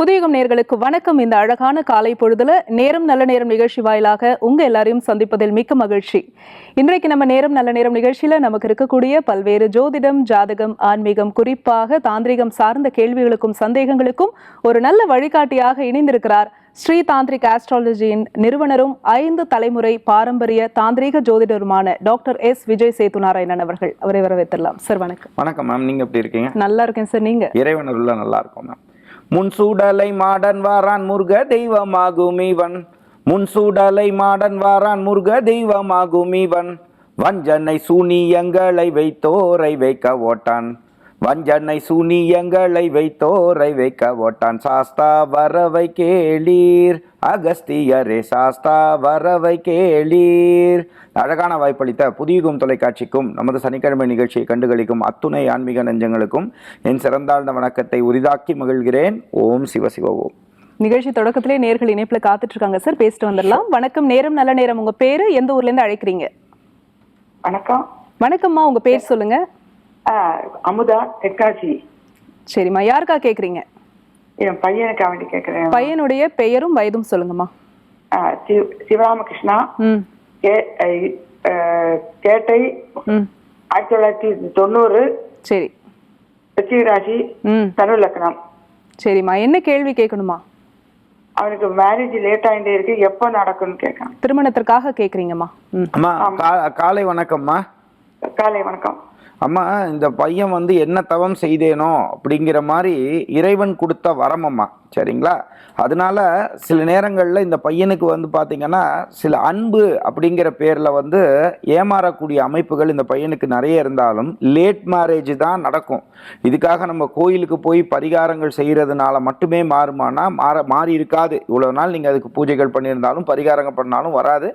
புதியகம் நேர்களுக்கு வணக்கம். இந்த அழகான காலை பொழுதுல நேரம் நல்ல நேரம் நிகழ்ச்சி வாயிலாக உங்க எல்லாரையும் சந்திப்பதில் மிக்க மகிழ்ச்சி. இன்றைக்கு நம்ம நேரம் நல்ல நேரம் நிகழ்ச்சியில நமக்கு இருக்கக்கூடிய பல்வேறு ஜோதிடம் ஜாதகம் ஆன்மீகம் குறிப்பாக தாந்திரிகம் சார்ந்த கேள்விகளுக்கும் சந்தேகங்களுக்கும் ஒரு நல்ல வழிகாட்டியாக இணைந்திருக்கிறார் ஸ்ரீ தாந்திரிக் ஆஸ்ட்ராலஜியின் நிறுவனரும் ஐந்து தலைமுறை பாரம்பரிய தாந்திரீக ஜோதிடருமான டாக்டர் எஸ். விஜய் சேது நாராயணன் அவர்கள். அவரை வரவேற்றலாம் சார் வணக்கம். வணக்கம் மேம். நீங்க எப்படி இருக்கீங்க? நல்லா இருக்கேன் சார். நீங்க? இறைவனருள்ள நல்லா இருக்கும் மேம். முன்சூடலை மாடன் வாரான் முருக தெய்வமாகும் இவன். முன்சூடலை மாடன் வாரான் முருக தெய்வமாகும் இவன். வஞ்சனை சூனியங்களை வைத்தோரை வைக்க ஓட்டான். வஞ்சனை சூனியங்களை வைத்தோரை வைக்க ஓட்டான் சாஸ்தா வரவை கேளீர். அகஸ்தியரே சாஸ்தா வரவை கேளீர். அழகான வாய்ப்பளித்த புதியகும் தொலைக்காட்சிக்கும் நமது சனிக்கிழமை நிகழ்ச்சியை கண்டுகளிக்கும் அத்துணை ஆன்மீக நெஞ்சங்களுக்கும் என் சிறந்தாழ்ந்த வணக்கத்தை உரிதாக்கி மகிழ்கிறேன். ஓம் சிவ சிவ ஓம் நிகழ்ச்சி தொடக்கத்திலே நேர்கள் இணைப்புல காத்துட்டு இருக்காங்க சார். பேசிட்டு வந்துடலாம். வணக்கம் நேரம் நல்ல நேரம். உங்க பேரு எந்த ஊர்ல இருந்து அழைக்கிறீங்க? வணக்கம். வணக்கம்மா உங்க பேர் சொல்லுங்க. அமுதா தெற்காட்சி சரிம்மா யாருக்கா கேக்குறீங்க? என் பையனுக்கு வேண்டி கேட்குறேன் பையனுடைய பெயரும் வயதும் சொல்லுங்கம்மா. சிவராமகிருஷ்ணா. கேட்டை. ஆயிரத்தி தொள்ளாயிரத்தி தொண்ணூறு. சரி. ரிச்சிகராசி. ம். தனு லக்னம். சரிம்மா என்ன கேள்வி கேட்கணுமா அவனுக்கு மேரேஜ் லேட் ஆகிட்டே இருக்கு. எப்போ நடக்கும்னு கேட்கான் திருமணத்திற்காக கேக்குறீங்கம்மா. காலை வணக்கம்மா. காலை வணக்கம். அம்மா இந்த பையன் வந்து என்ன தவம் செய்தேனோ அப்படிங்கிற மாதிரி இறைவன் கொடுத்த வரமம்மா சரிங்களா? அதனால சில நேரங்களில் இந்த பையனுக்கு வந்து பார்த்தீங்கன்னா சில அன்பு அப்படிங்கிற பேரில் வந்து ஏமாறக்கூடிய அமைப்புகள் இந்த பையனுக்கு நிறைய இருந்தாலும் லேட் மேரேஜ் தான் நடக்கும். இதுக்காக நம்ம கோயிலுக்கு போய் பரிகாரங்கள் செய்கிறதுனால மட்டுமே மாறுமானா மாற மாறி இருக்காது. இவ்வளோ நாள் நீங்கள் அதுக்கு பூஜைகள் பண்ணியிருந்தாலும் பரிகாரங்கள் பண்ணாலும் வராது.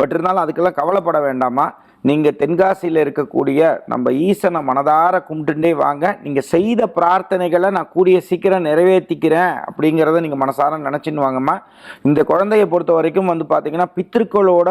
பட் இருந்தாலும் அதுக்கெல்லாம் கவலைப்பட வேண்டாமா நீங்கள் தென்காசியில் இருக்கக்கூடிய நம்ம ஈசனை மனதார கும்பிட்டுட்டே வாங்க. நீங்கள் செய்த பிரார்த்தனைகளை நான் கூடிய சீக்கிரம் நிறைவேற்றிக்கிறேன் அப்படிங்கிறத நீங்கள் மனசார நினச்சின்னு வாங்கம்மா. இந்த குழந்தைய பொறுத்த வரைக்கும் வந்து பார்த்தீங்கன்னா பித்திருக்களோட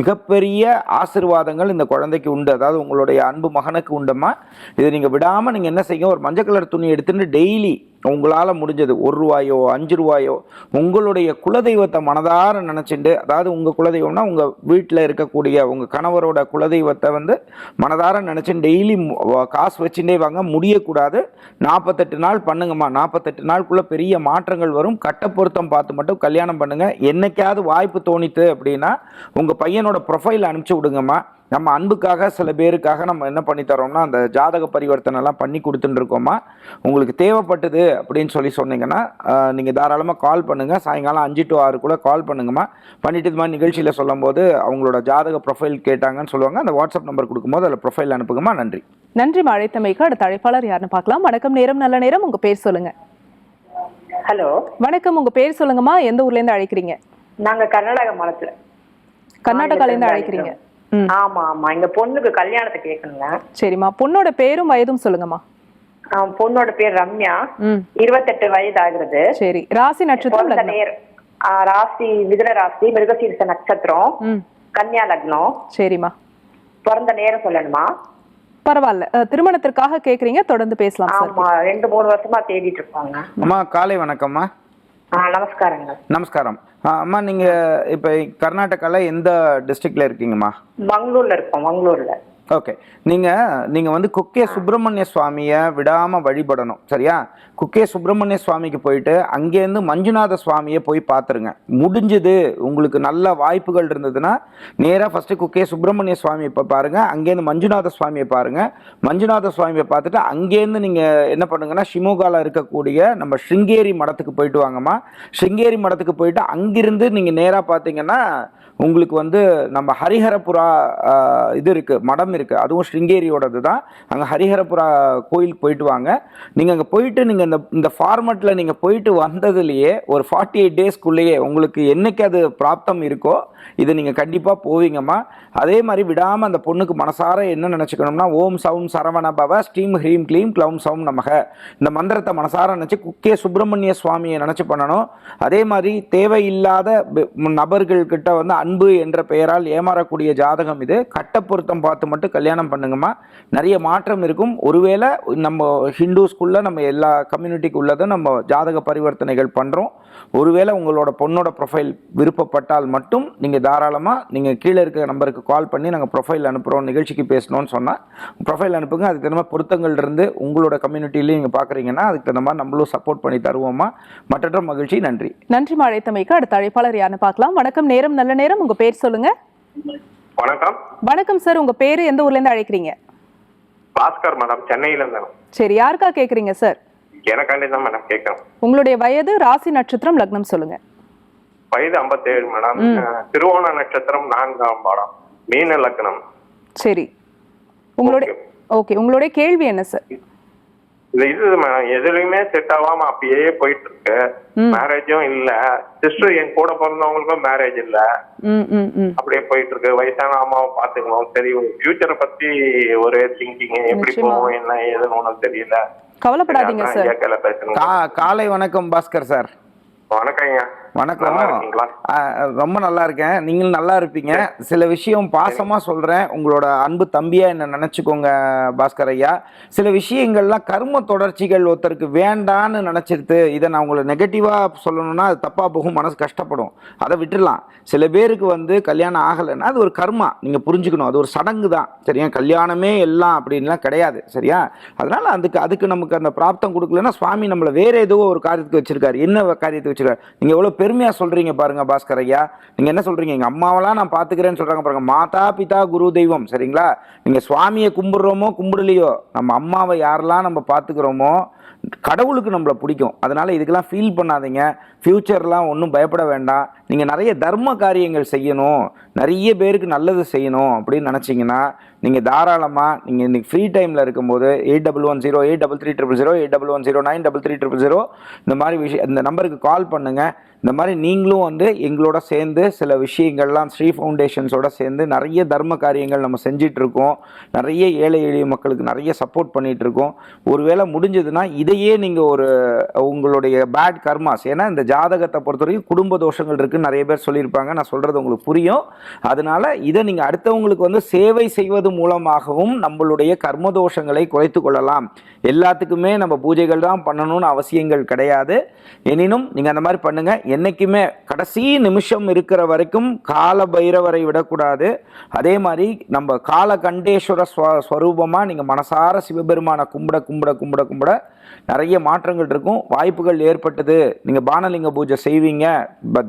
மிகப்பெரிய ஆசீர்வாதங்கள் இந்த குழந்தைக்கு உண்டு. அதாவது உங்களுடைய அன்பு மகனுக்கு உண்டுமா இதை நீங்கள் விடாமல் நீங்கள் என்ன செய்யுங்க? ஒரு மஞ்சள் கலர் துணி எடுத்துகிட்டு டெய்லி உங்களால் முடிஞ்சது. ஒரு ரூபாயோ அஞ்சு ரூபாயோ உங்களுடைய குலதெய்வத்தை மனதார நினச்சிண்டு அதாவது உங்கள் குலதெய்வம்னா உங்கள் வீட்டில் இருக்கக்கூடிய உங்கள் கணவரோட குலதெய்வத்தை வந்து மனதார நினச்சின்னு டெய்லி காசு வச்சுட்டே வாங்க. முடியக்கூடாது. நாற்பத்தெட்டு நாள் பண்ணுங்கம்மா. நாற்பத்தெட்டு நாளுக்குள்ளே பெரிய மாற்றங்கள் வரும். கட்ட பொருத்தம் பார்த்து மட்டும் கல்யாணம் பண்ணுங்கள் என்னைக்காவது வாய்ப்பு தோணித்து அப்படின்னா உங்கள் பையனோட ப்ரொஃபைல் அனுப்பிச்சி விடுங்கம்மா. நம்ம அன்புக்காக சில பேருக்காக நம்ம என்ன பண்ணி தரோம்னா அந்த ஜாதக பரிவர்த்தனை எல்லாம் பண்ணி கொடுத்துட்டு இருக்கோமா உங்களுக்கு தேவைப்பட்டது அப்படின்னு சொல்லி சொன்னீங்கன்னா நீங்கள் தாராளமாக கால் பண்ணுங்கள் சாயங்காலம் அஞ்சு டு ஆறுக்குள்ளே கால் பண்ணுங்கம்மா. பண்ணிட்டு இது மாதிரி நிகழ்ச்சியில் சொல்லும்போது அவங்களோட ஜாதக ப்ரொஃபைல் கேட்டாங்கன்னு சொல்லுவாங்க. அந்த வாட்ஸ்அப் நம்பர் கொடுக்கும்போது அதில் ப்ரொஃபைல் அனுப்புங்கம்மா. நன்றி. நன்றி அழைத்தமைக்கு அடுத்த அழைப்பாளர் யாருன்னு பார்க்கலாம். வணக்கம் நேரம் நல்ல நேரம். உங்க பேர் சொல்லுங்க. ஹலோ. வணக்கம் உங்க பேர் சொல்லுங்கம்மா. எந்த ஊர்ல இருந்து அழைக்கிறீங்க? நாங்க கர்நாடக மாநிலத்துல. கர்நாடகால இருந்து அழைக்கிறீங்க. ஆமா ஆமா. எங்க பொண்ணுக்கு கல்யாணத்தை கேட்கணுங்க சரிம்மா. பொண்ணோட பேரும் வயதும் சொல்லுங்கம்மா. ஆஹ் பொண்ணோட பேர் ரம்யா. இருபத்தெட்டு வயது ஆகுறது சரி. ராசி நட்சத்திரம் ராசி மிதுன ராசி மிருகசீரிச நட்சத்திரம் ம். கன்னியா லக்னம். சரிம்மா. பிறந்த நேரம் சொல்லணுமா? பரவாயில்ல. திருமணத்திற்காக கேக்குறீங்க தொடர்ந்து பேசலாம் சார். ஆமா. ரெண்டு மூணு வருஷமா தேடிட்டு இருப்பாங்க அம்மா காலை வணக்கம்மா. நமஸ்காரங்க நமஸ்காரம். அம்மா நீங்கள் இப்போ கர்நாடகாவில் எந்த டிஸ்ட்ரிக்டில் இருக்கீங்கம்மா? மங்களூர்ல இருக்கோம் மங்களூர்ல. ஓகே நீங்கள் நீங்கள் வந்து குக்கே சுப்பிரமணிய சுவாமியை விடாமல் வழிபடணும். சரியா? குக்கே சுப்பிரமணிய சுவாமிக்கு போயிட்டு அங்கேருந்து மஞ்சுநாத சுவாமியை போய் பார்த்துருங்க. முடிஞ்சது. உங்களுக்கு நல்ல வாய்ப்புகள் இருந்ததுன்னா நேராக ஃபஸ்ட்டு குக்கே சுப்பிரமணிய சுவாமியை இப்போ பாருங்கள் அங்கேருந்து மஞ்சுநாத சுவாமியை பாருங்கள் மஞ்சுநாத சுவாமியை பார்த்துட்டு அங்கேருந்து நீங்கள் என்ன பண்ணுங்கன்னா ஷிமோகாவில் இருக்கக்கூடிய நம்ம ஸ்ருங்கேரி மடத்துக்கு போயிட்டு வாங்கம்மா. ஸ்ருங்கேரி மடத்துக்கு போயிட்டு அங்கிருந்து நீங்கள் நேராக பார்த்தீங்கன்னா உங்களுக்கு வந்து நம்ம ஹரிஹரபுரா இது இருக்குது மடம் இருக்குது அதுவும் ஸ்ருங்கேரியோடது தான் அங்கே ஹரிஹரபுரா கோயிலுக்கு போயிட்டு வாங்க. நீங்கள் அங்கே போயிட்டு நீங்கள் இந்த இந்த ஃபார்மெட்டில் நீங்கள் போயிட்டு வந்ததுலேயே ஒரு ஃபார்ட்டி எயிட் டேஸ்க்குள்ளேயே உங்களுக்கு என்னைக்கு அது பிராப்தம் இருக்கோ இதை நீங்கள் கண்டிப்பாக போவீங்கம்மா. அதே மாதிரி விடாமல் அந்த பொண்ணுக்கு மனசார என்ன நினச்சிக்கணும்னா ஓம் சவுன் சரவண பவ ஸ்டீம் ஹ்ரீம் க்ளீம் க்ளவும் சவுன் நமக. இந்த மந்திரத்தை மனசார நினச்சி குக்கே சுப்பிரமணிய சுவாமியை நினச்சி பண்ணணும். அதே மாதிரி தேவையில்லாத நபர்கள்கிட்ட வந்து அன்பு என்ற பெயரால் ஏமாறக்கூடிய ஜாதகம் இது. கட்ட பொருத்தம் பார்த்து மட்டும் கல்யாணம் பண்ணுங்கம்மா. நிறைய மாற்றம் இருக்கும். ஒருவேளை நம்ம ஹிந்துஸ்குள்ளே நம்ம எல்லா கம்யூனிட்டிக்கு உள்ளதும் நம்ம ஜாதக பரிவர்த்தனைகள் பண்ணுறோம் ஒருவேளை உங்களோட பொண்ணோட ப்ரொஃபைல் விருப்பப்பட்டால் மட்டும் நீங்கள் தாராளமாக நீங்கள் கீழே இருக்க நம்பருக்கு கால் பண்ணி நாங்கள் ப்ரொஃபைல் அனுப்புகிறோம் நிகழ்ச்சிக்கு பேசணும்னு சொன்னால் ப்ரொஃபைல் அனுப்புங்க. அதுக்கு தகுந்த மாதிரி பொருத்தங்கள் இருந்து உங்களோட கம்யூனிட்டிலையும் நீங்கள் பார்க்குறீங்கன்னா அதுக்கு தகுந்த மாதிரி நம்மளும் சப்போர்ட் பண்ணி தருவோமா மற்றற்ற மகிழ்ச்சி. நன்றி. நன்றி அழைத்தமைக்கு அடுத்த அழைப்பாளர் யாருன்னு பார்க்கலாம். வணக்கம். நேரம் நல்ல நேரம். உங்க பேர் சொல்லுங்க. வணக்கம். வணக்கம் சார் உங்க பேரு எந்த ஊர்ல இருந்து அழைக்கிறீங்க? பாஸ்கர் மேடம் சென்னையில இருந்தாங்க சரி யாருக்கா கேக்குறீங்க சார்? எனக்காண்டி தான் மேடம் கேட்கறேன் உங்களுடைய வயது ராசி நட்சத்திரம் லக்னம் சொல்லுங்க. வயது 57 மேடம். திருவோண நட்சத்திரம் நான்காம் பாடம் மீன லக்னம். சரி. உங்களுடைய ஓகே உங்களுடைய கேள்வி என்ன சார்? இது இது மேடம். எதுலயுமே செட் ஆகாம அப்படியே போயிட்டு இருக்கு. மேரேஜும் இல்ல. சிஸ்டர் என் கூட பிறந்தவங்களுக்கும் மேரேஜ் இல்ல. அப்படியே போயிட்டு இருக்கு. வயசான அம்மாவை பாத்துக்கணும் சரி ஃபியூச்சரை பத்தி ஒரு திங்கிங் எப்படி. போகும் என்ன ஏதுன்னு ஒண்ணும் தெரியல. கவலைப்படாதீங்க சார் காலை வணக்கம் பாஸ்கர் சார். வணக்கங்க வணக்கம் நல்லா ஆ, ரொம்ப நல்லா இருக்கேன். நீங்களும் நல்லா இருப்பீங்க. சில விஷயம் பாசமா சொல்றேன். உங்களோட அன்பு தம்பியா என்ன நினைச்சுக்கோங்க பாஸ்கர் ஐயா. சில விஷயங்கள்லாம் கர்ம தொடர்ச்சிகள் ஒருத்தருக்கு வேண்டான்னு நினைச்சிருது இதை நான் உங்களை நெகட்டிவா சொல்லணும்னா அது தப்பா போகும் மனசு கஷ்டப்படும். அதை விட்டுடலாம். சில பேருக்கு வந்து கல்யாணம் ஆகலைன்னா அது ஒரு கர்மா. நீங்க புரிஞ்சுக்கணும். அது ஒரு சடங்கு தான். சரியா? கல்யாணமே எல்லாம் அப்படின்லாம் கிடையாது. சரியா? அதனால அதுக்கு அதுக்கு நமக்கு அந்த பிராப்தம் கொடுக்கலன்னா சுவாமி நம்மளை வேற ஏதோ ஒரு காரியத்துக்கு வச்சிருக்காரு. என்ன காரியத்துக்கு வச்சிருக்காரு? நீங்க எவ்வளவு பெருமையாக சொல்கிறீங்க பாருங்கள் பாஸ்கர் ஐயா. நீங்கள் என்ன சொல்கிறீங்க எங்கள் அம்மாவெல்லாம் நான் பார்த்துக்கிறேன்னு சொல்கிறாங்க பாருங்கள் மாதா பிதா குரு தெய்வம். சரிங்களா? நீங்கள் சுவாமியை கும்பிட்றோமோ கும்பிடலையோ நம்ம அம்மாவை யாரெல்லாம் நம்ம பார்த்துக்கிறோமோ கடவுளுக்கு நம்மளை பிடிக்கும். அதனால இதுக்கெல்லாம் ஃபீல் பண்ணாதீங்க. ஃப்யூச்சர்லாம் ஒன்றும் பயப்பட வேண்டாம். நீங்கள் நிறைய தர்ம காரியங்கள் செய்யணும். நிறைய பேருக்கு நல்லது செய்யணும் அப்படின்னு நினச்சிங்கன்னா நீங்கள் தாராளமாக நீங்கள் இன்னைக்கு ஃப்ரீ டைமில் இருக்கும்போது eight double one zero eight double three triple zero eight double one zero nine double three triple zero இந்த மாதிரி விஷயம் இந்த நம்பருக்கு கால் பண்ணுங்கள் இந்த மாதிரி நீங்களும் வந்து எங்களோட சேர்ந்து சில விஷயங்கள்லாம் ஸ்ரீ ஃபவுண்டேஷன்ஸோட சேர்ந்து நிறைய தர்ம காரியங்கள் நம்ம செஞ்சிட்ருக்கோம் நிறைய ஏழை எளிய மக்களுக்கு நிறைய சப்போர்ட் பண்ணிகிட்ருக்கோம் இருக்கோம் ஒருவேளை முடிஞ்சதுன்னா இதையே நீங்கள் ஒரு உங்களுடைய பேட் கர்மாஸ் ஏன்னா இந்த ஜாதகத்தை பொறுத்த வரைக்கும் குடும்ப தோஷங்கள் இருக்குன்னு நிறைய பேர் சொல்லியிருப்பாங்க. நான் சொல்கிறது உங்களுக்கு புரியும். அதனால இதை நீங்கள் அடுத்தவங்களுக்கு வந்து சேவை செய்வது மூலமாகவும் நம்மளுடைய கர்ம தோஷங்களை குறைத்து கொள்ளலாம். எல்லாத்துக்குமே நம்ம பூஜைகள் தான் பண்ணணும்னு அவசியங்கள் கிடையாது. எனினும் நீங்கள் அந்த மாதிரி பண்ணுங்கள் என்றைக்குமே கடைசி நிமிஷம் இருக்கிற வரைக்கும் கால பைரவரை விடக்கூடாது. அதே மாதிரி நம்ம கால கண்டேஸ்வர ஸ்வ ஸ்வரூபமாக நீங்கள் மனசார சிவபெருமானை கும்பிட கும்பிட கும்பிட கும்பிட நிறைய மாற்றங்கள் இருக்கும். வாய்ப்புகள் ஏற்பட்டது. நீங்கள் பானலிங்க பூஜை செய்வீங்க. ப-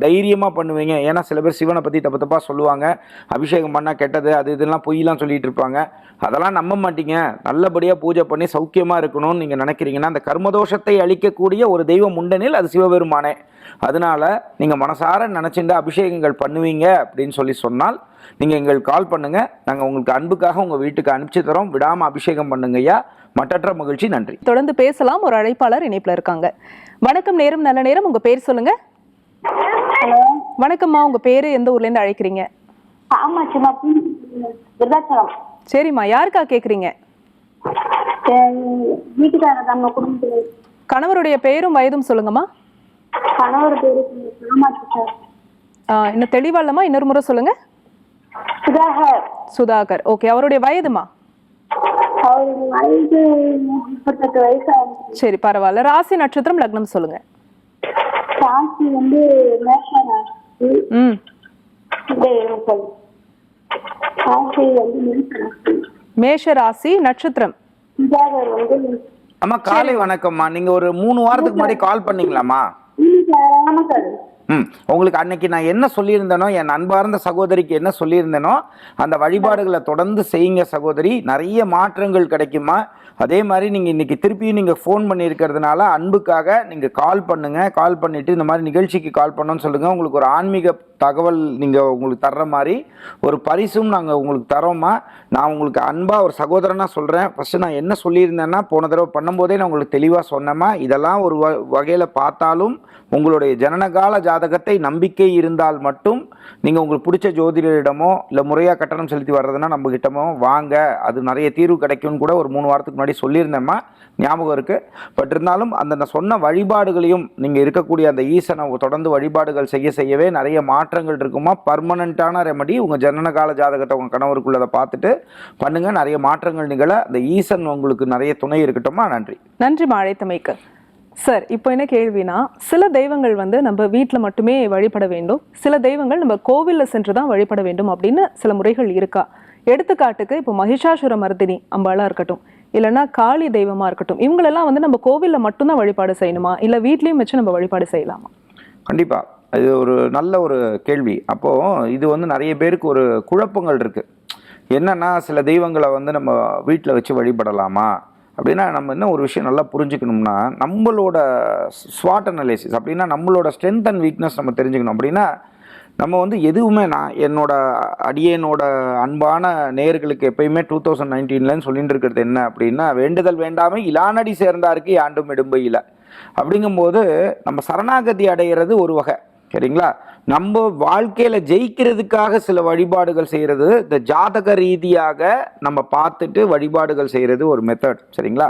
பண்ணுவீங்க. ஏன்னா சில பேர் சிவனை பற்றி தப்பு தப்பாக சொல்லுவாங்க. அபிஷேகம் பண்ணால் கெட்டது அது இதெல்லாம் பொய்யெலாம் சொல்லிட்டு இருப்பாங்க. அதெல்லாம் நம்ப மாட்டீங்க. நல்லபடியாக பூஜை பண்ணி சௌக்கியமாக இருக்கணும்னு நீங்கள் நினைக்கிறீங்கன்னா அந்த கர்மதோஷத்தை அழிக்கக்கூடிய ஒரு தெய்வம் உண்டனில் அது சிவபெருமானே. அதனால நீங்கள் மனசார நினச்சிட்டு அபிஷேகங்கள் பண்ணுவீங்க அப்படின்னு சொல்லி சொன்னால் நீங்கள் எங்களுக்கு கால் பண்ணுங்க. நாங்கள் உங்களுக்கு அன்புக்காக உங்கள் வீட்டுக்கு அனுப்பிச்சு தரோம். விடாமல் அபிஷேகம் பண்ணுங்க ஐயா. மற்றற்ற மகிழ்ச்சி. நன்றி. தொடர்ந்து பேசலாம். ஒரு அழைப்பாளர் இணைப்புல இருக்காங்க. வணக்கம் நேரம் நல்ல நேரம். உங்க பேர் சொல்லுங்க. ஹலோ. வணக்கம்மா. உங்க பேரு எந்த ஊர்ல இருந்து அழைக்கிறீங்க? சரிம்மா. யாருக்கா கேக்குறீங்க? வீட்டுக்காரர் நம்ம குடும்பத்தில். கணவருடைய பெயரும் வயதும் சொல்லுங்கம்மா. கணவர் இன்னும் தெளிவா இல்லம்மா. இன்னொரு முறை சொல்லுங்க. சுதாகர். சுதாகர். ஓகே அவருடைய வயதுமா? சரி பரவாயில்ல. ராசி நட்சத்திரம் லக்னம் சொல்லுங்க. ராசி வந்து மேஷ ராசி. நட்சத்திரம். அம்மா காலை வணக்கம்மா. நீங்க ஒரு மூணு வாரத்துக்கு முன்னாடி கால் பண்ணீங்களாம்மா? ம். உங்களுக்கு அன்னைக்கு நான் என்ன சொல்லியிருந்தேனோ என் அன்பார்ந்த சகோதரிக்கு என்ன சொல்லியிருந்தேனோ அந்த வழிபாடுகளை தொடர்ந்து செய்யுங்க சகோதரி. நிறைய மாற்றங்கள் கிடைக்குமா? அதே மாதிரி நீங்கள் இன்றைக்கி திருப்பியும் நீங்கள் ஃபோன் பண்ணியிருக்கிறதுனால அன்புக்காக நீங்கள் கால் பண்ணுங்கள் கால் பண்ணிவிட்டு இந்த மாதிரி நிகழ்ச்சிக்கு கால் பண்ணோன்னு சொல்லுங்கள் உங்களுக்கு ஒரு ஆன்மீக தகவல் நீங்கள் உங்களுக்கு தர்ற மாதிரி ஒரு பரிசும் நாங்கள் உங்களுக்கு தரோம்மா நான் உங்களுக்கு அன்பாக ஒரு சகோதரனாக சொல்கிறேன் ஃபஸ்ட்டு நான் என்ன சொல்லியிருந்தேன்னா போன தடவை பண்ணும்போதே நான் உங்களுக்கு தெளிவாக சொன்னேம்மா. இதெல்லாம் ஒரு வ வகையில் பார்த்தாலும் உங்களுடைய ஜனனகால ஜாதகத்தை நம்பிக்கை இருந்தால் மட்டும் நீங்கள் உங்களுக்கு பிடிச்ச ஜோதிடரிடமோ இல்லை முறையாக கட்டணம் செலுத்தி வர்றதுன்னா நம்மகிட்டமோ வாங்க. அது நிறைய தீர்வு கிடைக்கும்னு கூட ஒரு மூணு வாரத்துக்கு முன்னாடி சொல்லியிருந்தேம்மா ஞாபகம் இருக்குது பட் இருந்தாலும் அந்த நான் சொன்ன வழிபாடுகளையும் நீங்கள் இருக்கக்கூடிய அந்த ஈசனை தொடர்ந்து வழிபாடுகள் செய்ய செய்யவே நிறைய மாற்றங்கள் இருக்குமா? பர்மனண்ட்டான ரெமடி உங்கள் ஜனன கால ஜாதகத்தை உங்கள் கணவருக்குள்ளதை பார்த்துட்டு பண்ணுங்கள் நிறைய மாற்றங்கள் நிகழ அந்த ஈசன் உங்களுக்கு நிறைய துணை இருக்கட்டுமா நன்றி. நன்றி அழைத்தமைக்கு சார் இப்போ என்ன கேள்வினா சில தெய்வங்கள் வந்து நம்ம வீட்டில் மட்டுமே வழிபட வேண்டும். சில தெய்வங்கள் நம்ம கோவிலில் சென்று தான் வழிபட வேண்டும் அப்படின்னு சில முறைகள் இருக்கா? எடுத்துக்காட்டுக்கு இப்போ மகிஷாசுர மர்தினி அம்பாளாக இருக்கட்டும். இல்லைன்னா காளி தெய்வமாக இருக்கட்டும் இவங்களெல்லாம் வந்து நம்ம கோவிலில் மட்டும்தான் வழிபாடு செய்யணுமா? இல்லை வீட்லேயும் வச்சு நம்ம வழிபாடு செய்யலாமா? கண்டிப்பாக இது ஒரு நல்ல ஒரு கேள்வி. அப்போது இது வந்து நிறைய பேருக்கு ஒரு குழப்பங்கள் இருக்குது என்னென்னா சில தெய்வங்களை வந்து நம்ம வீட்டில் வச்சு வழிபடலாமா? அப்படின்னா நம்ம என்ன ஒரு விஷயம் நல்லா புரிஞ்சுக்கணும்னா நம்மளோட ஸ்வாட் அனலைசிஸ் அப்படின்னா நம்மளோட ஸ்ட்ரென்த் அண்ட் வீக்னஸ் நம்ம தெரிஞ்சுக்கணும். அப்படின்னா நம்ம வந்து எதுவுமே நான் என்னோட அடியேனோட அன்பான நேர்களுக்கு எப்பயுமே டூ தௌசண்ட் நைன்டீன்லன்னு சொல்லிட்டு இருக்கிறது என்ன அப்படின்னா வேண்டுதல் வேண்டாமல் இலானடி சேர்ந்தாருக்கு யாண்டும் இடும்பையில் அப்படிங்கும்போது நம்ம சரணாகதி அடைகிறது ஒரு வகை. சரிங்களா? நம்ம வாழ்க்கையில ஜெயிக்கிறதுக்காக சில வழிபாடுகள் செய்யறது இந்த ஜாதக ரீதியாக நம்ம பார்த்துட்டு வழிபாடுகள் செய்யறது ஒரு மெத்தட் சரிங்களா?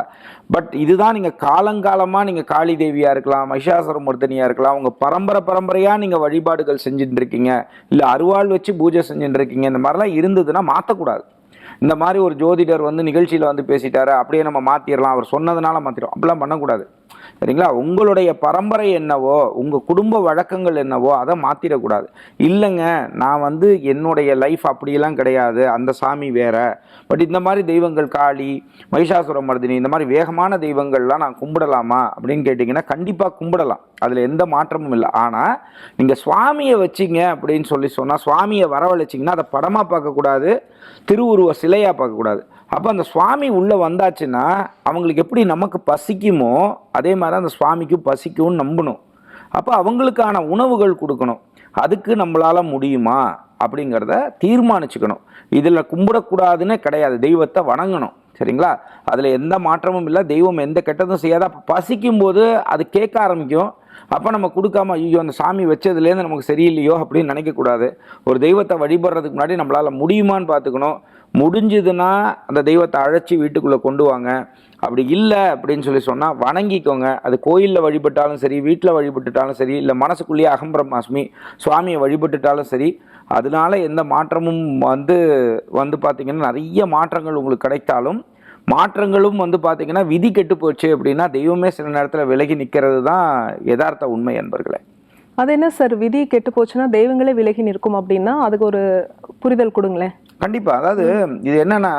பட் இதுதான் நீங்க காலங்காலமா நீங்க காளி தேவியா இருக்கலாம் மகிஷாசுரமூர்த்தனியா இருக்கலாம் உங்க பரம்பரை பரம்பரையா நீங்க வழிபாடுகள் செஞ்சுட்டு இருக்கீங்க இல்ல அருவாள் வச்சு பூஜை செஞ்சுட்டு இருக்கீங்க இந்த மாதிரிலாம் இருந்ததுன்னா மாற்றக்கூடாது இந்த மாதிரி ஒரு ஜோதிடர் வந்து நிகழ்ச்சியில் வந்து பேசிட்டாரு அப்படியே நம்ம மாற்றிடலாம் அவர் சொன்னதுனால மாற்றிடும் அப்படிலாம் பண்ணக்கூடாது. சரிங்களா? உங்களுடைய பரம்பரை என்னவோ உங்கள் குடும்ப வழக்கங்கள் என்னவோ அதை மாற்றிடக்கூடாது இல்லைங்க நான் வந்து என்னுடைய லைஃப் அப்படியெல்லாம் கிடையாது அந்த சாமி வேற. பட் இந்த மாதிரி தெய்வங்கள் காளி மகிஷாசுர மர்தினி இந்த மாதிரி வேகமான தெய்வங்கள்லாம் நான் கும்பிடலாமா அப்படின்னு கேட்டிங்கன்னா கண்டிப்பாக கும்பிடலாம். அதில் எந்த மாற்றமும் இல்லை. ஆனால் நீங்கள் சுவாமியை வச்சிங்க அப்படின்னு சொல்லி சொன்னால் சுவாமியை வரவழைச்சிங்கன்னா அதை படமாக பார்க்கக்கூடாது திருவுருவ சிலையாக பார்க்கக்கூடாது. அப்போ அந்த சுவாமி உள்ளே வந்தாச்சுன்னா அவங்களுக்கு எப்படி நமக்கு பசிக்குமோ அதே மாதிரி அந்த சுவாமிக்கும் பசிக்கும்னு நம்பணும். அப்போ அவங்களுக்கான உணவுகள் கொடுக்கணும். அதுக்கு நம்மளால் முடியுமா? அப்படிங்கிறத தீர்மானிச்சுக்கணும். இதில் கும்பிடக்கூடாதுன்னு கிடையாது. தெய்வத்தை வணங்கணும். சரிங்களா? அதில் எந்த மாற்றமும் இல்லை. தெய்வம் எந்த கெட்டதும் செய்யாது. அப்போ பசிக்கும் போது அது கேட்க ஆரம்பிக்கும். அப்போ நம்ம கொடுக்காம ஐயோ அந்த சாமி வச்சதுலேருந்து நமக்கு சரியில்லையோ அப்படின்னு நினைக்கக்கூடாது. ஒரு தெய்வத்தை வழிபடுறதுக்கு முன்னாடி நம்மளால் முடியுமான்னு பார்த்துக்கணும். முடிஞ்சதுன்னா அந்த தெய்வத்தை அழைச்சி வீட்டுக்குள்ளே கொண்டு வாங்க. அப்படி இல்லை அப்படின்னு சொல்லி சொன்னால் வணங்கிக்கோங்க. அது கோயிலில் வழிபட்டாலும் சரி வீட்டில் வழிபட்டுட்டாலும் சரி இல்லை மனசுக்குள்ளேயே அகம்பிரமாஸ்மி சுவாமியை வழிபட்டுட்டாலும் சரி அதனால எந்த மாற்றமும் வந்து வந்து பார்த்திங்கன்னா நிறைய மாற்றங்கள் உங்களுக்கு கிடைத்தாலும் மாற்றங்களும் வந்து பார்த்திங்கன்னா விதி கெட்டு போச்சு அப்படின்னா தெய்வமே சில நேரத்தில் விலகி நிற்கிறது தான் யதார்த்த உண்மை என்பர்களே அது என்ன சார் விதி கெட்டு போச்சுன்னா தெய்வங்களே விலகி நிற்கும் அப்படின்னா அதுக்கு ஒரு புரிதல் கொடுங்களேன். கண்டிப்பா. அதாவது இது என்னன்னா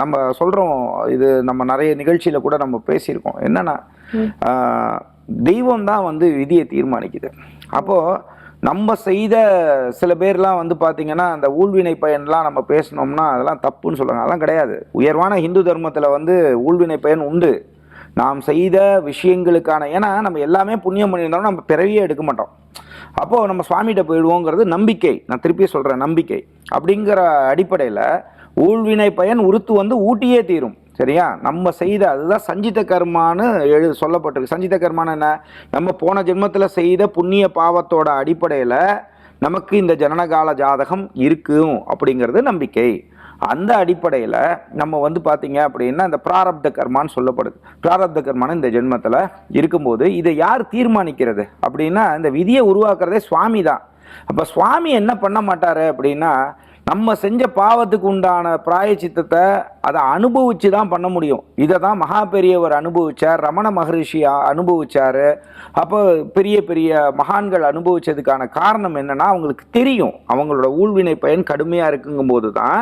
நம்ம சொல்றோம் இது நம்ம நிறைய நிகழ்ச்சியில கூட நம்ம பேசியிருக்கோம். என்னன்னா தெய்வம் தான் வந்து விதியை தீர்மானிக்குது. அப்போ நம்ம செய்த சில பேர்லாம் வந்து பார்த்தீங்கன்னா அந்த ஊழ்வினை பயன்லாம் நம்ம பேசினோம்னா அதெல்லாம் தப்புன்னு சொல்லுவாங்க. அதெல்லாம் கிடையாது. உயர்வான ஹிந்து தர்மத்தில் வந்து ஊழ்வினை பயன் உண்டு. நாம் செய்த விஷயங்களுக்கான ஏன்னா நம்ம எல்லாமே புண்ணியம் பண்ணியிருந்தாலும் நம்ம பிறவியே எடுக்க மாட்டோம். அப்போது நம்ம சுவாமிகிட்ட போயிடுவோங்கிறது நம்பிக்கை. நான் திருப்பி சொல்கிறேன் நம்பிக்கை. அப்படிங்கிற அடிப்படையில் ஊழ்வினை பயன் உருத்து வந்து ஊட்டியே தீரும். சரியா? நம்ம செய்த அதுதான் சஞ்சித கர்மான்னு எழு சொல்லப்பட்டிருக்கு. சஞ்சித கர்மான்னு என்ன? நம்ம போன ஜென்மத்தில் செய்த புண்ணிய பாவத்தோட அடிப்படையில் நமக்கு இந்த ஜனனகால ஜாதகம் இருக்கும் அப்படிங்கிறது நம்பிக்கை. அந்த அடிப்படையில் நம்ம வந்து பார்த்தீங்க அப்படின்னா இந்த பிராரப்த கர்மான்னு சொல்லப்படுது. பிராரப்த கர்மான்னு இந்த ஜென்மத்தில் இருக்கும்போது இதை யார் தீர்மானிக்கிறது? அப்படின்னா இந்த விதியை உருவாக்குறதே சுவாமி தான். அப்போ சுவாமி என்ன பண்ண மாட்டார் அப்படின்னா நம்ம செஞ்ச பாவத்துக்கு உண்டான பிராயச்சித்தத்தை அதை அனுபவிச்சு தான் பண்ண முடியும். இதை தான் மகா பெரியவர் அனுபவிச்சார் ரமண மகரிஷி அனுபவிச்சார் அனுபவிச்சாரு. அப்போ பெரிய பெரிய மகான்கள் அனுபவிச்சதுக்கான காரணம் என்னன்னா அவங்களுக்கு தெரியும். அவங்களோட ஊழ்வினை பயன் கடுமையாக இருக்குங்கும்போது தான்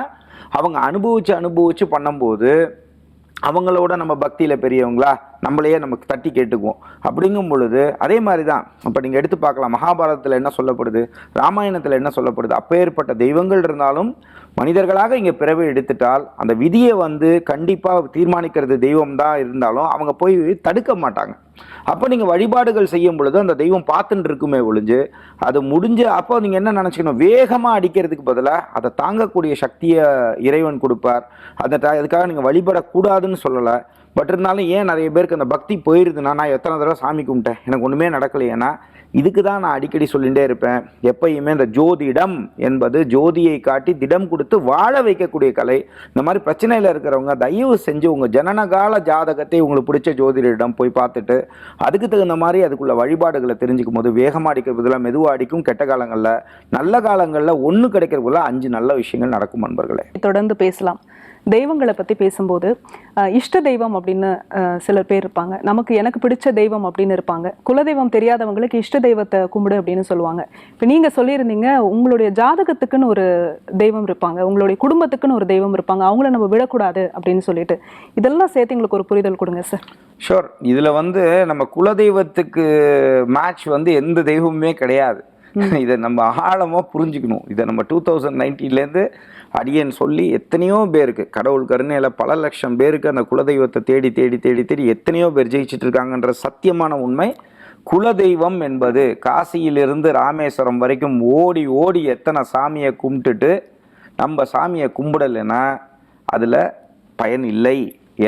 அவங்க அனுபவிச்சு அனுபவிச்சு பண்ணும்போது அவங்களோட நம்ம பக்தியில் பெரியவங்களா நம்மளையே நமக்கு தட்டி கேட்டுக்குவோம். அப்படிங்கும் பொழுது அதே மாதிரி தான் இப்போ நீங்கள் எடுத்து பார்க்கலாம் மகாபாரதத்தில் என்ன சொல்லப்படுது ராமாயணத்தில் என்ன சொல்லப்படுது அப்பேற்பட்ட தெய்வங்கள் இருந்தாலும் மனிதர்களாக இங்கே பிறவி எடுத்துட்டால் அந்த விதியை வந்து கண்டிப்பாக தீர்மானிக்கிறது தெய்வம் தான் இருந்தாலும் அவங்க போய் தடுக்க மாட்டாங்க. அப்போ நீங்கள் வழிபாடுகள் செய்யும் பொழுது அந்த தெய்வம் பார்த்துட்டு இருக்குமே ஒழிஞ்சு அது முடிஞ்சு அப்போ நீங்கள் என்ன நினச்சிக்கணும் வேகமாக அடிக்கிறதுக்கு பதிலாக அதை தாங்கக்கூடிய சக்தியை இறைவன் கொடுப்பார். அந்த அதுக்காக நீங்கள் வழிபடக்கூடாதுன்னு சொல்லலை. பட் இருந்தாலும் ஏன் நிறைய பேருக்கு அந்த பக்தி போயிருதுன்னா நான் எத்தனை தடவை சாமி கும்பிட்டேன்? எனக்கு ஒன்றுமே நடக்கலையேன்னா இதுக்கு தான் நான் அடிக்கடி சொல்லிகிட்டே இருப்பேன். எப்பயுமே இந்த ஜோதிடம் என்பது ஜோதியை காட்டி திடம் கொடுத்து வாழ வைக்கக்கூடிய கலை. இந்த மாதிரி பிரச்சனையில் இருக்கிறவங்க தயவு செஞ்சு உங்கள் ஜனனகால ஜாதகத்தை உங்களுக்கு பிடிச்ச ஜோதிடரிடம் போய் பார்த்துட்டு அதுக்கு தகுந்த மாதிரி அதுக்குள்ள வழிபாடுகளை தெரிஞ்சுக்கும் போது வேகமாக அடிக்கிறதுல மெதுவாக அடிக்கும். கெட்ட காலங்களில் நல்ல காலங்களில் ஒன்று கிடைக்கிறதுக்குள்ள அஞ்சு நல்ல விஷயங்கள் நடக்கும் நண்பர்களே தொடர்ந்து பேசலாம். தெய்வங்களை பத்தி பேசும்போது இஷ்ட தெய்வம் அப்படின்னு சிலர் பேர் இருப்பாங்க. நமக்கு எனக்கு பிடிச்ச தெய்வம் அப்படின்னு இருப்பாங்க. குலதெய்வம் தெரியாதவங்களுக்கு இஷ்ட தெய்வத்தை கும்பிடு அப்படின்னு சொல்லுவாங்க. இப்போ நீங்க சொல்லியிருந்தீங்க உங்களுடைய ஜாதகத்துக்குன்னு ஒரு தெய்வம் இருப்பாங்க. உங்களுடைய குடும்பத்துக்குன்னு ஒரு தெய்வம் இருப்பாங்க. அவங்கள நம்ம விடக்கூடாது அப்படின்னு சொல்லிட்டு. இதெல்லாம் சேர்த்து எங்களுக்கு ஒரு புரிதல் கொடுங்க சார். ஷோர் இதில் வந்து நம்ம குலதெய்வத்துக்கு மேட்ச் வந்து எந்த தெய்வமுமே கிடையாது. இதை நம்ம ஆழமாக புரிஞ்சுக்கணும். இதை நம்ம டூ தௌசண்ட் நைன்டீன்லேருந்து அடியேன்னு சொல்லி எத்தனையோ பேருக்கு கடவுள் கருணையில் பல லட்சம் பேருக்கு அந்த குலதெய்வத்தை தேடி தேடி தேடி தேடி எத்தனையோ பேர் ஜெயிச்சுட்டு இருக்காங்கன்ற சத்தியமான உண்மை. குலதெய்வம் என்பது காசியிலிருந்து ராமேஸ்வரம் வரைக்கும் ஓடி ஓடி எத்தனை சாமியை கும்பிட்டுட்டு நம்ம சாமியை கும்பிடலைன்னா அதில் பயன் இல்லை.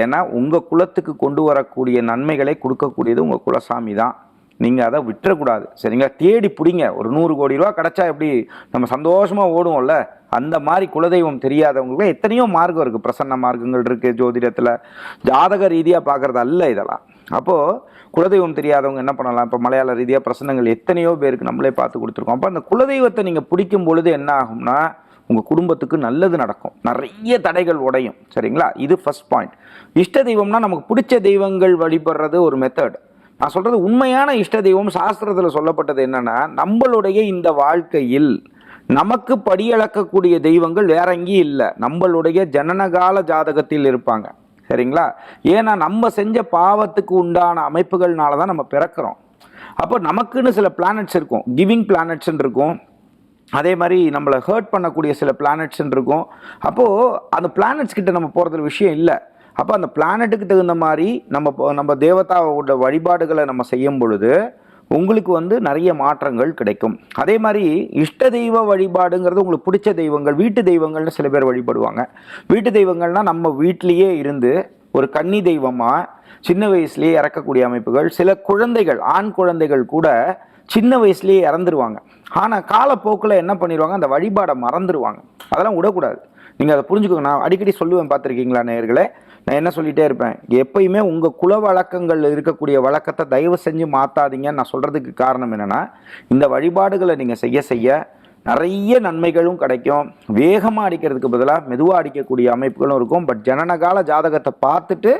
ஏன்னா உங்கள் குலத்துக்கு கொண்டு வரக்கூடிய நன்மைகளை கொடுக்கக்கூடியது உங்கள் குலசாமி தான். நீங்கள் அதை விட்டுறக்கூடாது. சரிங்களா? தேடி பிடிங்க. ஒரு நூறு கோடி ரூபா கிடச்சா எப்படி நம்ம சந்தோஷமாக ஓடுவோம்ல? அந்த மாதிரி குலதெய்வம் தெரியாதவங்களுக்கு எத்தனையோ மார்க்கம் இருக்குது பிரசன்ன மார்க்கங்கள் இருக்குது ஜோதிடத்தில். ஜாதக ரீதியாக பார்க்குறது அல்ல இதெல்லாம். அப்போது குலதெய்வம் தெரியாதவங்க என்ன பண்ணலாம்? இப்போ மலையாள ரீதியாக பிரசன்னங்கள் எத்தனையோ பேருக்கு நம்மளே பார்த்து கொடுத்துருக்கோம். அப்போ அந்த குலதெய்வத்தை நீங்கள் பிடிக்கும் பொழுது என்ன ஆகும்னா உங்கள் குடும்பத்துக்கு நல்லது நடக்கும். நிறைய தடைகள் உடையும். சரிங்களா? இது ஃபஸ்ட் பாயிண்ட் இஷ்ட தெய்வம்னா நமக்கு பிடிச்ச தெய்வங்கள் வழிபடுறது ஒரு மெத்தட் நான் சொல்கிறது உண்மையான இஷ்ட தெய்வம் சாஸ்திரத்தில் சொல்லப்பட்டது என்னென்னா நம்மளுடைய இந்த வாழ்க்கையில் நமக்கு படியளக்கக்கூடிய தெய்வங்கள் வேற எங்கேயும் இல்லை. நம்மளுடைய ஜனனகால ஜாதகத்தில் இருப்பாங்க. சரிங்களா? ஏன்னா நம்ம செஞ்ச பாவத்துக்கு உண்டான அமைப்புகள்னால தான் நம்ம பிறக்கிறோம். அப்போ நமக்குன்னு சில பிளானட்ஸ் இருக்கும். கிவிங் பிளானட்ஸ்ன்னு இருக்கும் அதே மாதிரி நம்மளை ஹர்ட் பண்ணக்கூடிய சில பிளானட்ஸ்ன்னு இருக்கும் அப்போது அந்த பிளானட்ஸ் கிட்ட நம்ம போகிறதுல விஷயம் இல்லை. அப்போ அந்த பிளானட்டுக்கு தகுந்த மாதிரி நம்ம நம்ம தேவதாவோட வழிபாடுகளை நம்ம செய்யும் பொழுது உங்களுக்கு வந்து நிறைய மாற்றங்கள் கிடைக்கும். அதே மாதிரி இஷ்ட தெய்வ வழிபாடுங்கிறது உங்களுக்கு பிடிச்ச தெய்வங்கள் வீட்டு தெய்வங்கள்னு சில பேர் வழிபடுவாங்க. வீட்டு தெய்வங்கள்னா நம்ம வீட்டிலையே இருந்து ஒரு கன்னி தெய்வமாக சின்ன வயசுலேயே இறக்கக்கூடிய அமைப்புகள் சில குழந்தைகள் ஆண் குழந்தைகள் கூட சின்ன வயசுலேயே இறந்துருவாங்க. ஆனால் காலப்போக்கில் என்ன பண்ணிடுவாங்க அந்த வழிபாடை மறந்துடுவாங்க அதெல்லாம் விடக்கூடாது. நீங்கள் அதை புரிஞ்சுக்கோங்க. நான் அடிக்கடி சொல்லுவேன் பார்த்துருக்கீங்களா நேயர்களே? நான் என்ன சொல்லிகிட்டே இருப்பேன்? எப்பயுமே உங்கள் குல வழக்கங்கள் இருக்கக்கூடிய வழக்கத்தை தயவு செஞ்சு மாற்றாதீங்கன்னு நான் சொல்கிறதுக்கு காரணம் என்னென்னா இந்த வழிபாடுகளை நீங்கள் செய்ய செய்ய நிறைய நன்மைகளும் கிடைக்கும். வேகமாக அடிக்கிறதுக்கு பதிலாக மெதுவாக அடிக்கக்கூடிய அமைப்புகளும் இருக்கும். பட் ஜனனகால ஜாதகத்தை பார்த்துட்டு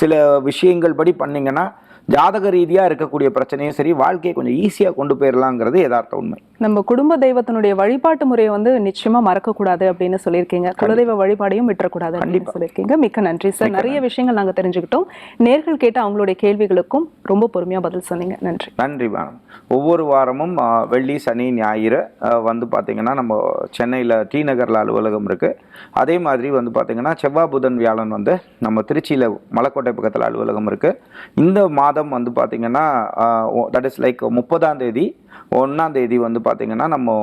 சில விஷயங்கள் படி பண்ணீங்கன்னா ஜாதக ரீதியாக இருக்கக்கூடிய பிரச்சனையும் சரி வாழ்க்கையை கொஞ்சம் ஈஸியாக கொண்டு போயிடலாங்கிறது யதார்த்த உண்மை. நம்ம குடும்ப தெய்வத்தினுடைய வழிபாட்டு முறையை வந்து நிச்சயமா மறக்கக்கூடாது அப்படின்னு சொல்லியிருக்கீங்க. குலதெய்வ வழிபாடையும் விட்டுறக்கூடாது அப்படின்னு. சொல்லியிருக்கீங்க. மிக்க நன்றி சார். நிறைய விஷயங்கள் நாங்க தெரிஞ்சுக்கிட்டோம். நேர்கள் கேட்ட அவங்களுடைய கேள்விகளுக்கும் ரொம்ப பொறுமையா பதில் சொன்னீங்க. நன்றி. நன்றி மேடம். ஒவ்வொரு வாரமும் வெள்ளி சனி ஞாயிறு வந்து பார்த்திங்கன்னா நம்ம சென்னையில் டி நகரில் அலுவலகம் இருக்குது அதே மாதிரி வந்து பார்த்திங்கன்னா செவ்வாய் புதன் வியாழன் வந்து நம்ம திருச்சியில் மலைக்கோட்டை பக்கத்தில் அலுவலகம் இருக்குது இந்த மாதம் வந்து பார்த்திங்கன்னா தட் இஸ் லைக் முப்பதாம் தேதி. ஒன்றாம் தேதி வந்து பார்த்திங்கன்னா நம்ம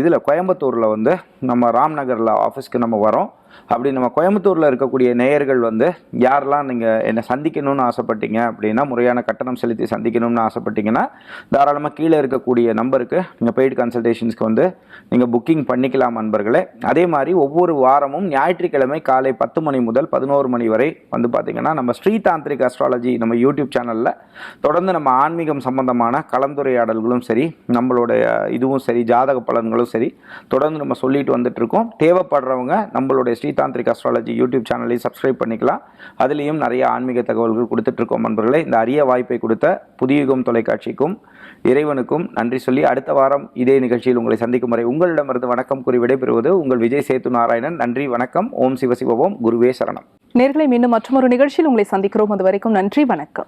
இதில் கோயம்புத்தூரில் வந்து நம்ம ராம்நகரில் ஆஃபீஸ்க்கு நம்ம வரோம். அப்படி நம்ம கோயம்புத்தூரில் இருக்கக்கூடிய நேயர்கள் வந்து யாரெல்லாம் நீங்கள் என்னை சந்திக்கணும்னு ஆசைப்பட்டீங்க அப்படின்னா முறையான கட்டணம் செலுத்தி சந்திக்கணும்னு ஆசைப்பட்டீங்கன்னா தாராளமாக கீழே இருக்கக்கூடிய நம்பருக்கு நீங்கள் பெய்டு கன்சல்டேஷன்ஸ்க்கு வந்து நீங்கள் புக்கிங் பண்ணிக்கலாம் நண்பர்களே. அதே மாதிரி ஒவ்வொரு வாரமும் ஞாயிற்றுக்கிழமை காலை பத்து மணி முதல் பதினோரு மணி வரை வந்து பார்த்திங்கன்னா நம்ம ஸ்ரீ தாந்திரிக் அஸ்ட்ராலஜி நம்ம யூடியூப் சேனலில் தொடர்ந்து நம்ம ஆன்மீகம் சம்பந்தமான கலந்துரையாடல்களும் சரி நம்மளுடைய இதுவும் சரி ஜாதக பலன்களும் சரி தொடர்ந்து நம்ம சொல்லிட்டு வந்துட்டு இருக்கோம் தேவைப்படுறவங்க நம்மளுடைய ஸ்ரீதாந்திரிக் அஸ்ட்ராலஜி யூடியூப் சேனலையும் சப்ஸ்கிரைப் பண்ணிக்கலாம். அதுலேயும் நிறைய ஆன்மீக தகவல்கள் கொடுத்துட்ருக்கோம் நண்பர்களே. இந்த அரிய வாய்ப்பை கொடுத்த புதியுகம் தொலைக்காட்சிக்கும் இறைவனுக்கும் நன்றி சொல்லி அடுத்த வாரம் இதே நிகழ்ச்சியில் உங்களை சந்திக்கும் வரை உங்களிடமிருந்து வணக்கம் கூறி விடைபெறுவது உங்கள் விஜய் சேத்து நாராயணன். நன்றி வணக்கம். ஓம் சிவசிவ ஓம். குருவே சரணம். நேர்களை மீண்டும் மற்றொரு நிகழ்ச்சியில் உங்களை சந்திக்கிறோம். அது வரைக்கும் நன்றி வணக்கம்.